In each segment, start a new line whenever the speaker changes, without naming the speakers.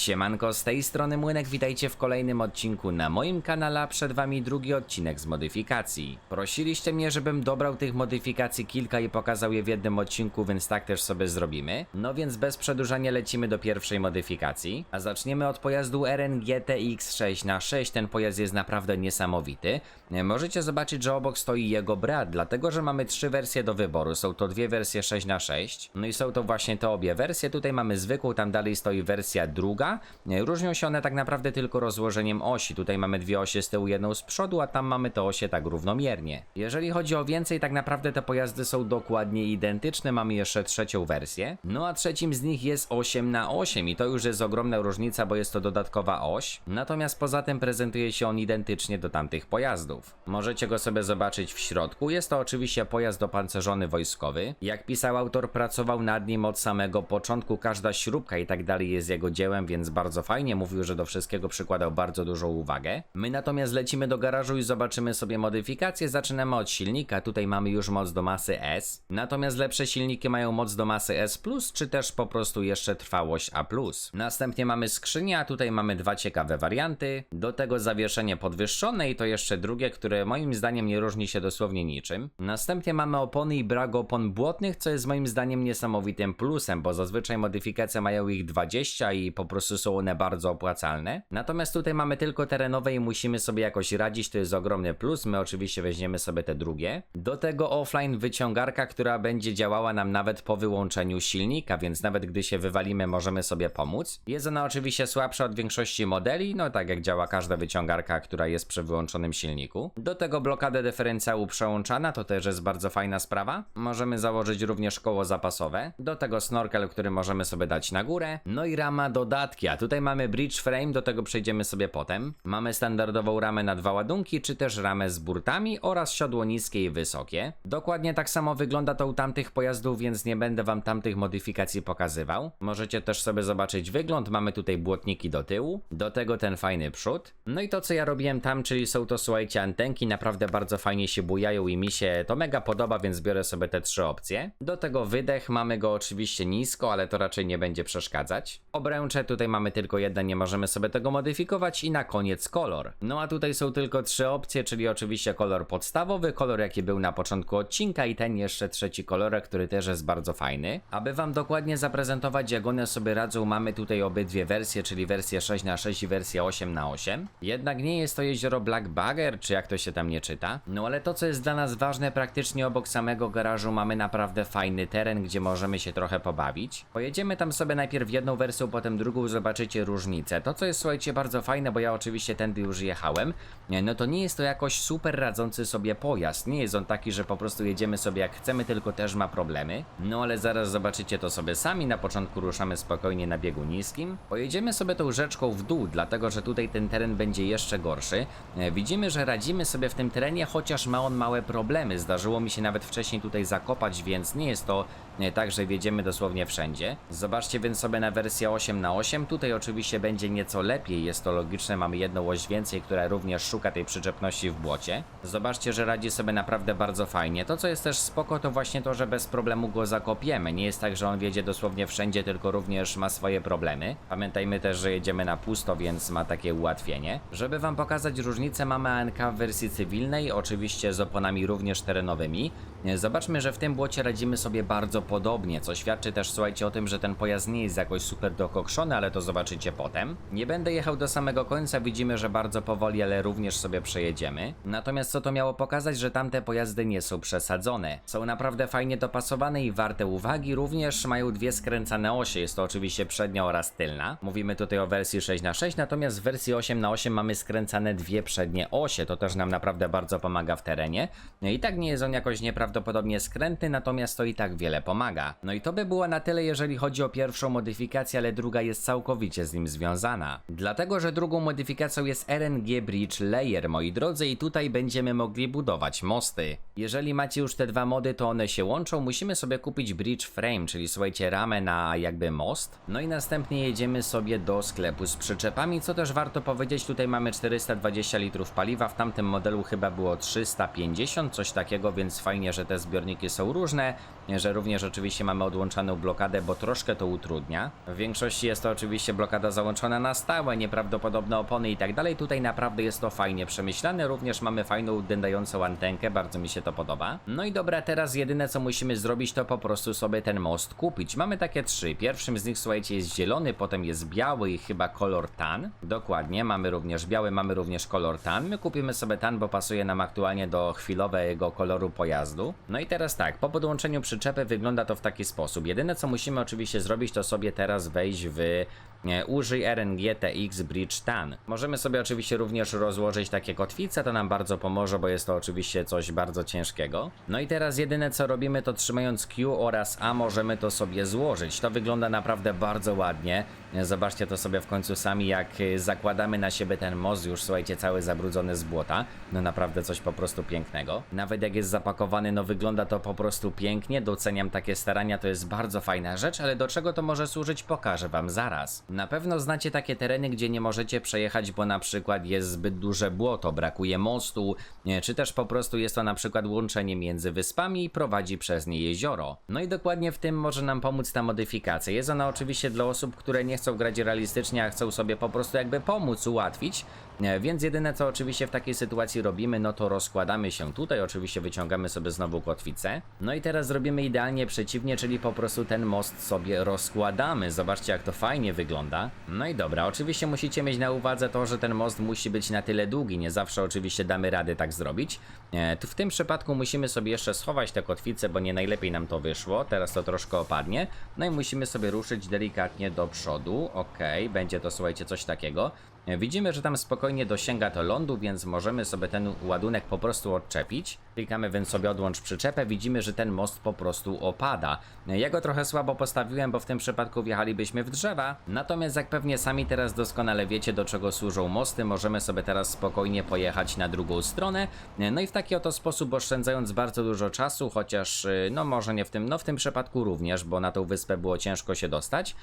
Siemanko, z tej strony Młynek, witajcie w kolejnym odcinku na moim kanale, przed wami drugi odcinek z modyfikacji. Prosiliście mnie, żebym dobrał tych modyfikacji kilka i pokazał je w jednym odcinku, więc tak też sobie zrobimy. No więc bez przedłużania lecimy do pierwszej modyfikacji, a zaczniemy od pojazdu RNG TX6 na 6 ten pojazd jest naprawdę niesamowity. Możecie zobaczyć, że obok stoi jego brat, dlatego że mamy trzy wersje do wyboru, są to dwie wersje 6 na 6 no i są to właśnie te obie wersje, tutaj mamy zwykłą, tam dalej stoi wersja druga, Różnią się one tak naprawdę tylko rozłożeniem osi, tutaj mamy dwie osie z tyłu, jedną z przodu, a tam mamy te osie tak równomiernie. Jeżeli chodzi o więcej, tak naprawdę te pojazdy są dokładnie identyczne, mamy jeszcze trzecią wersję, no a trzecim z nich jest 8 na 8 i to już jest ogromna różnica, bo jest to dodatkowa oś, natomiast poza tym prezentuje się on identycznie do tamtych pojazdów. Możecie go sobie zobaczyć w środku, jest to oczywiście pojazd opancerzony wojskowy, jak pisał autor pracował nad nim od samego początku, każda śrubka i tak dalej jest jego dziełem, więc bardzo fajnie, mówił, że do wszystkiego przykładał bardzo dużą uwagę. My natomiast lecimy do garażu i zobaczymy sobie modyfikacje, zaczynamy od silnika, tutaj mamy już moc do masy S, natomiast lepsze silniki mają moc do masy S+, czy też po prostu jeszcze trwałość A+. Następnie mamy skrzynię, a tutaj mamy dwa ciekawe warianty, do tego zawieszenie podwyższone i to jeszcze drugie, które moim zdaniem nie różni się dosłownie niczym. Następnie mamy opony i brak opon błotnych, co jest moim zdaniem niesamowitym plusem, bo zazwyczaj modyfikacje mają ich 20 i po prostu są one bardzo opłacalne. Natomiast tutaj mamy tylko terenowe i musimy sobie jakoś radzić, to jest ogromny plus. My oczywiście weźmiemy sobie te drugie. Do tego offline wyciągarka, która będzie działała nam nawet po wyłączeniu silnika, więc nawet gdy się wywalimy, możemy sobie pomóc. Jest ona oczywiście słabsza od większości modeli, no tak jak działa każda wyciągarka, która jest przy wyłączonym silniku. Do tego blokadę dyferencjału przełączana, to też jest bardzo fajna sprawa. Możemy założyć również koło zapasowe. Do tego snorkel, który możemy sobie dać na górę. No i rama dodatki, a tutaj mamy bridge frame, do tego przejdziemy sobie potem. Mamy standardową ramę na dwa ładunki, czy też ramę z burtami oraz siodło niskie i wysokie. Dokładnie tak samo wygląda to u tamtych pojazdów, więc nie będę wam tamtych modyfikacji pokazywał. Możecie też sobie zobaczyć wygląd, mamy tutaj błotniki do tyłu, do tego ten fajny przód. No i to co ja robiłem tam, czyli są to słuchajcie antenki, naprawdę bardzo fajnie się bujają i mi się to mega podoba, więc biorę sobie te trzy opcje. Do tego wydech, mamy go oczywiście nisko, ale to raczej nie będzie przeszkadzać. Obręcze tutaj mamy tylko jeden, nie możemy sobie tego modyfikować i na koniec kolor. No a tutaj są tylko trzy opcje, czyli oczywiście kolor podstawowy, kolor jaki był na początku odcinka i ten jeszcze trzeci kolorek, który też jest bardzo fajny. Aby wam dokładnie zaprezentować jak one sobie radzą, mamy tutaj obydwie wersje, czyli wersję 6 na 6 i wersję 8 na 8 Jednak nie jest to jezioro Black Bagger, czy jak to się tam nie czyta. No ale to co jest dla nas ważne, praktycznie obok samego garażu mamy naprawdę fajny teren, gdzie możemy się trochę pobawić. Pojedziemy tam sobie najpierw jedną wersją, potem drugą, zobaczycie różnicę. To co jest słuchajcie bardzo fajne, bo ja oczywiście tędy już jechałem, no to nie jest to jakoś super radzący sobie pojazd. Nie jest on taki, że po prostu jedziemy sobie jak chcemy, tylko też ma problemy. No ale zaraz zobaczycie to sobie sami. Na początku ruszamy spokojnie na biegu niskim. Pojedziemy sobie tą rzeczką w dół, dlatego że tutaj ten teren będzie jeszcze gorszy. E, Widzimy, że radzimy sobie w tym terenie, chociaż ma on małe problemy. Zdarzyło mi się nawet wcześniej tutaj zakopać, więc nie jest to e, tak, że wjedziemy dosłownie wszędzie. Zobaczcie więc sobie na wersję 8 na 8 Tutaj oczywiście będzie nieco lepiej, jest to logiczne, mamy jedną oś więcej, która również szuka tej przyczepności w błocie. Zobaczcie, że radzi sobie naprawdę bardzo fajnie. To co jest też spoko, to właśnie to, że bez problemu go zakopiemy. Nie jest tak, że on wjedzie dosłownie wszędzie, tylko również ma swoje problemy. Pamiętajmy też, że jedziemy na pusto, więc ma takie ułatwienie. Żeby wam pokazać różnicę, mamy ANK w wersji cywilnej, oczywiście z oponami również terenowymi. Zobaczmy, że w tym błocie radzimy sobie bardzo podobnie, co świadczy też, słuchajcie, o tym, że ten pojazd nie jest jakoś super dokokszony, ale to zobaczycie potem. Nie będę jechał do samego końca, widzimy, że bardzo powoli, ale również sobie przejedziemy. Natomiast co to miało pokazać, że tamte pojazdy nie są przesadzone. Są naprawdę fajnie dopasowane i warte uwagi, również mają dwie skręcane osie, jest to oczywiście przednia oraz tylna. Mówimy tutaj o wersji 6 na 6 natomiast w wersji 8 na 8 mamy skręcane dwie przednie osie, to też nam naprawdę bardzo pomaga w terenie. No i tak nie jest on jakoś nieprawdopodobnie skrętny, natomiast to i tak wiele pomaga. No i to by było na tyle, jeżeli chodzi o pierwszą modyfikację, ale druga jest całkowicie z nim związana. Dlatego, że drugą modyfikacją jest RNG Bridge Layer, moi drodzy, i tutaj będziemy mogli budować mosty. Jeżeli macie już te dwa mody, to one się łączą, musimy sobie kupić Bridge Frame, czyli słuchajcie, ramę na jakby most. No i następnie jedziemy sobie do sklepu z przyczepami, co też warto powiedzieć, tutaj mamy 420 litrów paliwa, w tamtym modelu chyba było 350, coś takiego, więc fajnie, że te zbiorniki są różne. Że również oczywiście mamy odłączaną blokadę, bo troszkę to utrudnia. W większości jest to oczywiście blokada załączona na stałe, nieprawdopodobne opony i tak dalej. Tutaj naprawdę jest to fajnie przemyślane, również mamy fajną dędającą antenkę, bardzo mi się to podoba. No i dobra, teraz jedyne co musimy zrobić to po prostu sobie ten most kupić. Mamy takie trzy. Pierwszym z nich słuchajcie jest zielony, potem jest biały i chyba kolor tan. Dokładnie, mamy również biały, mamy również kolor tan. My kupimy sobie tan, bo pasuje nam aktualnie do chwilowego koloru pojazdu. No i teraz tak, po podłączeniu przyczepy wygląda to w taki sposób. Jedyne co musimy oczywiście zrobić to sobie teraz wejść w e, użyj RNG TX Bridge TAN. Możemy sobie oczywiście również rozłożyć takie kotwice, to nam bardzo pomoże, bo jest to oczywiście coś bardzo ciężkiego. No i teraz jedyne co robimy to trzymając Q oraz A możemy to sobie złożyć. To wygląda naprawdę bardzo ładnie. Zobaczcie to sobie w końcu sami, jak e, zakładamy na siebie ten most, już słuchajcie, cały zabrudzony z błota. No naprawdę coś po prostu pięknego. Nawet jak jest zapakowany, no wygląda to po prostu pięknie. Doceniam takie starania, to jest bardzo fajna rzecz, ale do czego to może służyć, pokażę wam zaraz. Na pewno znacie takie tereny, gdzie nie możecie przejechać, bo na przykład jest zbyt duże błoto, brakuje mostu, czy też po prostu jest to na przykład łączenie między wyspami i prowadzi przez nie jezioro. No i dokładnie w tym może nam pomóc ta modyfikacja. Jest ona oczywiście dla osób, które nie chcą grać realistycznie, a chcą sobie po prostu jakby pomóc, ułatwić. E, Więc jedyne co oczywiście w takiej sytuacji robimy, no to rozkładamy się tutaj, oczywiście wyciągamy sobie znowu kotwicę. No i teraz zrobimy idealnie przeciwnie, czyli po prostu ten most sobie rozkładamy. Zobaczcie jak to fajnie wygląda. No i dobra, oczywiście musicie mieć na uwadze to, że ten most musi być na tyle długi, nie zawsze oczywiście damy radę tak zrobić. E, w tym przypadku musimy sobie jeszcze schować te kotwice, bo nie najlepiej nam to wyszło. Teraz to troszkę opadnie. No i musimy sobie ruszyć delikatnie do przodu. Okej, będzie to słuchajcie coś takiego. Widzimy, że tam spokojnie dosięga to lądu, więc możemy sobie ten ładunek po prostu odczepić. Klikamy więc sobie odłącz przyczepę, widzimy, że ten most po prostu opada. Ja go trochę słabo postawiłem, bo w tym przypadku wjechalibyśmy w drzewa. Natomiast jak pewnie sami teraz doskonale wiecie, do czego służą mosty, możemy sobie teraz spokojnie pojechać na drugą stronę. No i w taki oto sposób oszczędzając bardzo dużo czasu, chociaż e, no może nie w tym, no w tym przypadku również, bo na tą wyspę było ciężko się dostać.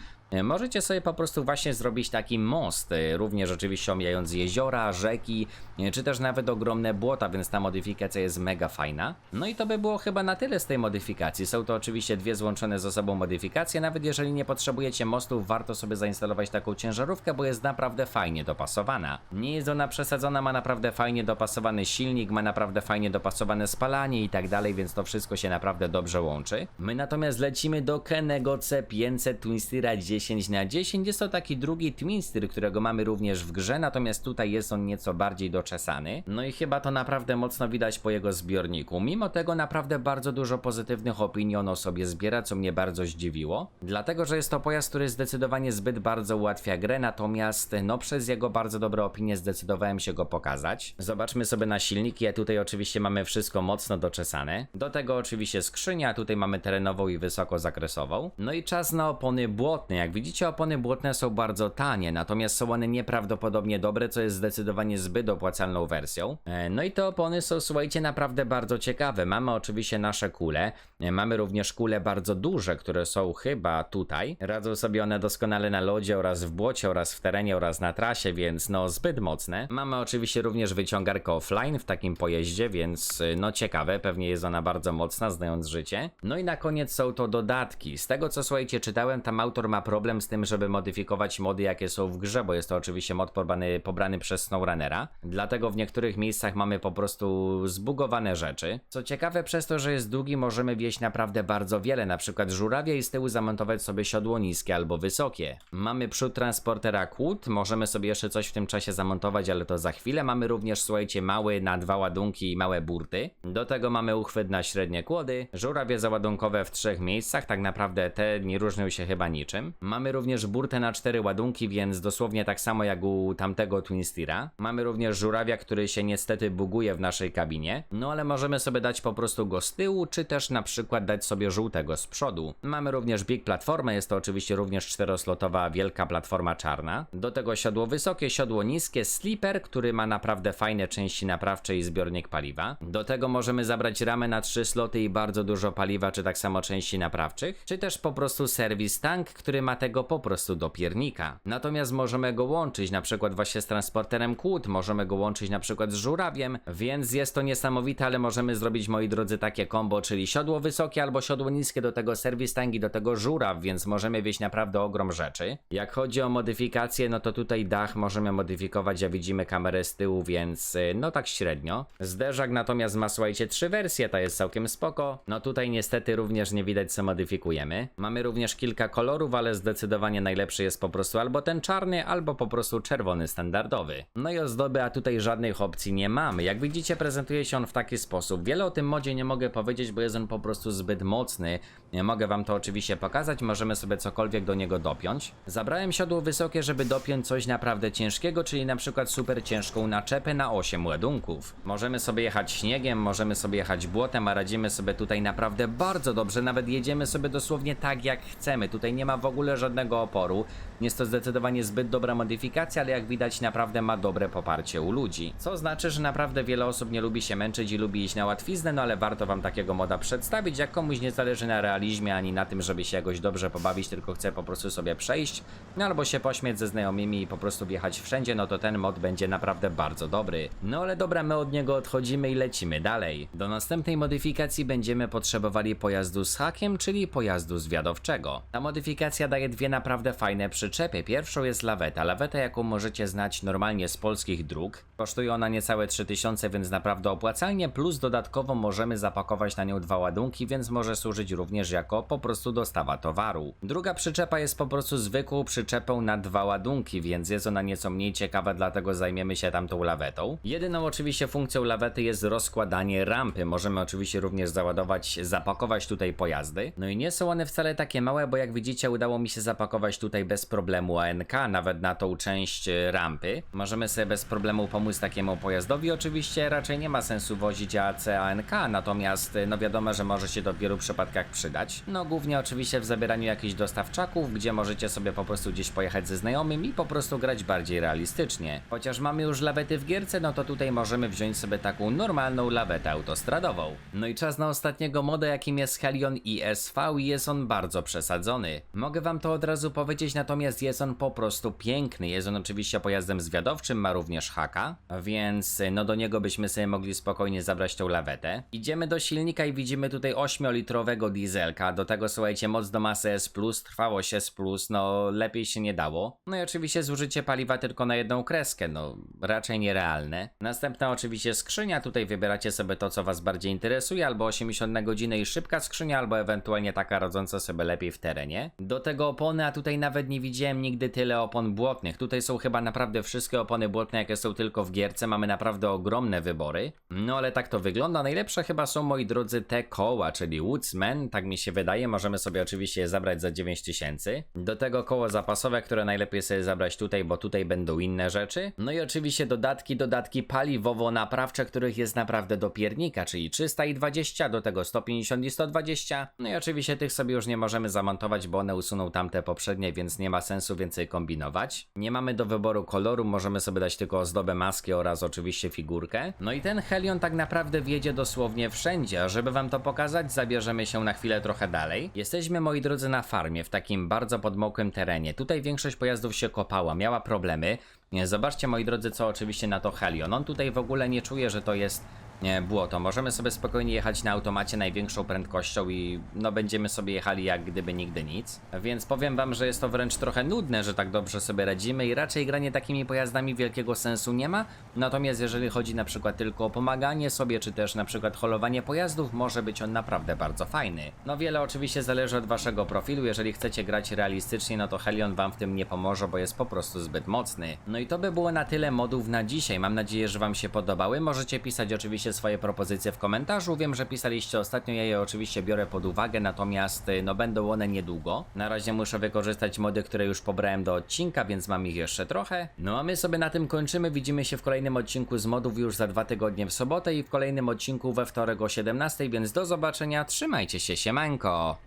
Możecie sobie po prostu właśnie zrobić taki most, e, również oczywiście omijając jeziora, rzeki, e, czy też nawet ogromne błota, więc ta modyfikacja jest mega fajna. No i to by było chyba na tyle z tej modyfikacji. Są to oczywiście dwie złączone ze sobą modyfikacje, nawet jeżeli nie potrzebujecie mostów, warto sobie zainstalować taką ciężarówkę, bo jest naprawdę fajnie dopasowana. Nie jest ona przesadzona, ma naprawdę fajnie dopasowany silnik, ma naprawdę fajnie dopasowane spalanie i tak dalej, więc to wszystko się naprawdę dobrze łączy. My natomiast lecimy do Kenego C500 Twinstera 10 na 10 Jest to taki drugi Twinster, którego mamy również w grze, natomiast tutaj jest on nieco bardziej doczesany. No i chyba to naprawdę mocno widać po jego zbiorniku. Mimo tego naprawdę bardzo dużo pozytywnych opinii on o sobie zbiera, co mnie bardzo zdziwiło. Dlatego, że jest to pojazd, który zdecydowanie zbyt bardzo ułatwia grę, natomiast no przez jego bardzo dobre opinie zdecydowałem się go pokazać. Zobaczmy sobie na silniki, a tutaj oczywiście mamy wszystko mocno doczesane. Do tego oczywiście skrzynia, tutaj mamy terenową i wysokozakresową. No i czas na opony błotne. Jak widzicie opony błotne są bardzo tanie, natomiast są one nieprawdopodobnie dobre, co jest zdecydowanie zbyt opłacalną wersją. E, No i te opony są słuchajcie naprawdę bardzo ciekawe. Mamy oczywiście nasze kule, e, mamy również kule bardzo duże, które są chyba tutaj. Radzą sobie one doskonale na lodzie oraz w błocie oraz w terenie oraz na trasie, więc no zbyt mocne. Mamy oczywiście również wyciągarkę offline w takim pojeździe, więc y, no ciekawe, pewnie jest ona bardzo mocna, znając życie. No i na koniec są to dodatki. Z tego co słuchajcie czytałem, tam autor ma problem z tym, żeby modyfikować mody jakie są w grze, bo jest to oczywiście mod pobrany, pobrany przez SnowRunnera. Dlatego w niektórych miejscach mamy po prostu zbugowane rzeczy. Co ciekawe, przez to, że jest długi, możemy wieść naprawdę bardzo wiele, na przykład żurawia i z tyłu zamontować sobie siodło niskie albo wysokie. Mamy przód transportera kłód, możemy sobie jeszcze coś w tym czasie zamontować, ale to za chwilę. Mamy również, słuchajcie, mały na dwa ładunki i małe burty. Do tego mamy uchwyt na średnie kłody, żurawie załadunkowe w trzech miejscach, tak naprawdę te nie różnią się chyba niczym. Mamy również burtę na cztery ładunki, więc dosłownie tak samo jak u tamtego Twinstera. Mamy również żurawia, który się niestety buguje w naszej kabinie, no ale możemy sobie dać po prostu go z tyłu, czy też na przykład dać sobie żółtego z przodu. Mamy również Big Platformę, jest to oczywiście również czteroslotowa wielka platforma czarna. Do tego siodło wysokie, siodło niskie, slipper, który ma naprawdę fajne części naprawcze i zbiornik paliwa. Do tego możemy zabrać ramę na trzy sloty i bardzo dużo paliwa, czy tak samo części naprawczych, czy też po prostu serwis tank, który ma tego po prostu do piernika. Natomiast możemy go łączyć, na przykład właśnie z transporterem kłód, możemy go łączyć na przykład z żurawiem, więc jest to niesamowite, ale możemy zrobić, moi drodzy, takie combo, czyli siodło wysokie albo siodło niskie, do tego serwis tangi, do tego żuraw, więc możemy wieść naprawdę ogrom rzeczy. Jak chodzi o modyfikacje, no to tutaj dach możemy modyfikować, jak widzimy kamerę z tyłu, więc y, no tak średnio. Zderzak natomiast ma, słuchajcie, trzy wersje, ta jest całkiem spoko. No tutaj niestety również nie widać co modyfikujemy. Mamy również kilka kolorów, ale zdecydowanie najlepszy jest po prostu albo ten czarny, albo po prostu czerwony standardowy. No i ozdoby, a tutaj żadnych opcji nie mamy. Jak widzicie prezentuje się on w taki sposób. Wiele o tym modzie nie mogę powiedzieć, bo jest on po prostu zbyt mocny. Nie mogę wam to oczywiście pokazać, możemy sobie cokolwiek do niego dopiąć. Zabrałem siodło wysokie, żeby dopiąć coś naprawdę ciężkiego, czyli na przykład super ciężką naczepę na 8 ładunków. Możemy sobie jechać śniegiem, możemy sobie jechać błotem, a radzimy sobie tutaj naprawdę bardzo dobrze, nawet jedziemy sobie dosłownie tak jak chcemy. Tutaj nie ma w ogóle żadnego oporu. Jest to zdecydowanie zbyt dobra modyfikacja, ale jak widać naprawdę ma dobre poparcie u ludzi. Co znaczy, że naprawdę wiele osób nie lubi się męczyć i lubi iść na łatwiznę, no ale warto wam takiego moda przedstawić. Jak komuś nie zależy na realizmie ani na tym, żeby się jakoś dobrze pobawić, tylko chce po prostu sobie przejść, no albo się pośmieć ze znajomymi i po prostu wjechać wszędzie, no to ten mod będzie naprawdę bardzo dobry. No ale dobra, my od niego odchodzimy i lecimy dalej. Do następnej modyfikacji będziemy potrzebowali pojazdu z hakiem, czyli pojazdu zwiadowczego. Ta modyfikacja daje dwie naprawdę fajne przyczepy. Pierwszą jest laweta. Laweta, jaką możecie znać normalnie z polskich dróg. Kosztuje ona niecałe 3000, więc naprawdę opłacalnie, plus dodatkowo możemy zapakować na nią dwa ładunki, więc może służyć również jako po prostu dostawa towaru. Druga przyczepa jest po prostu zwykłą przyczepą na dwa ładunki, więc jest ona nieco mniej ciekawa, dlatego zajmiemy się tamtą lawetą. Jedyną oczywiście funkcją lawety jest rozkładanie rampy. Możemy oczywiście również załadować, zapakować tutaj pojazdy. No i nie są one wcale takie małe, bo jak widzicie udało mi się zapakować tutaj bez problemu ANK, nawet na tą część e, rampy. Możemy sobie bez problemu pomóc takiemu pojazdowi. Oczywiście raczej nie ma sensu wozić AC ANK, natomiast e, no wiadomo, że może się to w wielu przypadkach przydać. No głównie oczywiście w zabieraniu jakichś dostawczaków, gdzie możecie sobie po prostu gdzieś pojechać ze znajomym i po prostu grać bardziej realistycznie. Chociaż mamy już lawety w gierce, no to tutaj możemy wziąć sobie taką normalną lawetę autostradową. No i czas na ostatniego moda, jakim jest Helion ISV i jest on bardzo przesadzony. Mogę wam to od razu powiedzieć, natomiast jest on po prostu piękny. Jest on oczywiście pojazdem zwiadowczym, ma również haka, więc no do niego byśmy sobie mogli spokojnie zabrać tą lawetę. Idziemy do silnika i widzimy tutaj 8-litrowego dieselka, do tego słuchajcie moc do masy S+, trwałość S+, no lepiej się nie dało. No i oczywiście zużycie paliwa tylko na jedną kreskę, no raczej nierealne. Następna oczywiście skrzynia, tutaj wybieracie sobie to co was bardziej interesuje, albo 80 na godzinę i szybka skrzynia, albo ewentualnie taka rodząca sobie lepiej w terenie. Do tego opony, a tutaj nawet nie widziałem nigdy tyle opon błotnych. Tutaj są chyba naprawdę wszystkie opony błotne, jakie są tylko w gierce, mamy naprawdę ogromne wybory. No ale tak to wygląda. Najlepsze chyba są, moi drodzy, te koła, czyli Woodsman, tak mi się wydaje. Możemy sobie oczywiście je zabrać za 9000. Do tego koło zapasowe, które najlepiej sobie zabrać tutaj, bo tutaj będą inne rzeczy. No i oczywiście dodatki, dodatki paliwowo-naprawcze, których jest naprawdę do piernika, czyli 300 i 20, do tego 150 i 120. No i oczywiście tych sobie już nie możemy zamontować, bo one usuną tamte poprzednie, więc nie ma sensu więcej kombinować. Nie mamy do wyboru koloru, możemy sobie dać tylko ozdobę maski oraz oczywiście figurkę. No i ten Helion tak naprawdę wjedzie dosłownie wszędzie, a żeby wam to pokazać, zabierzemy się na chwilę trochę dalej. Jesteśmy, moi drodzy, na farmie, w takim bardzo podmokłym terenie. Tutaj większość pojazdów się kopała, miała problemy. Zobaczcie, moi drodzy, co oczywiście na to Helion. On tutaj w ogóle nie czuje, że to jest nie, błoto. Możemy sobie spokojnie jechać na automacie największą prędkością i no będziemy sobie jechali jak gdyby nigdy nic. Więc powiem wam, że jest to wręcz trochę nudne, że tak dobrze sobie radzimy i raczej granie takimi pojazdami wielkiego sensu nie ma. Natomiast jeżeli chodzi na przykład tylko o pomaganie sobie, czy też na przykład holowanie pojazdów, może być on naprawdę bardzo fajny. No wiele oczywiście zależy od waszego profilu. Jeżeli chcecie grać realistycznie, no to Helion wam w tym nie pomoże, bo jest po prostu zbyt mocny. No i to by było na tyle modów na dzisiaj. Mam nadzieję, że wam się podobały. Możecie pisać oczywiście swoje propozycje w komentarzu. Wiem, że pisaliście ostatnio, ja je oczywiście biorę pod uwagę, natomiast y, no będą one niedługo. Na razie muszę wykorzystać mody, które już pobrałem do odcinka, więc mam ich jeszcze trochę. No a my sobie na tym kończymy. Widzimy się w kolejnym odcinku z modów już za dwa tygodnie w sobotę i w kolejnym odcinku we wtorek o 17, więc do zobaczenia. Trzymajcie się, siemanko!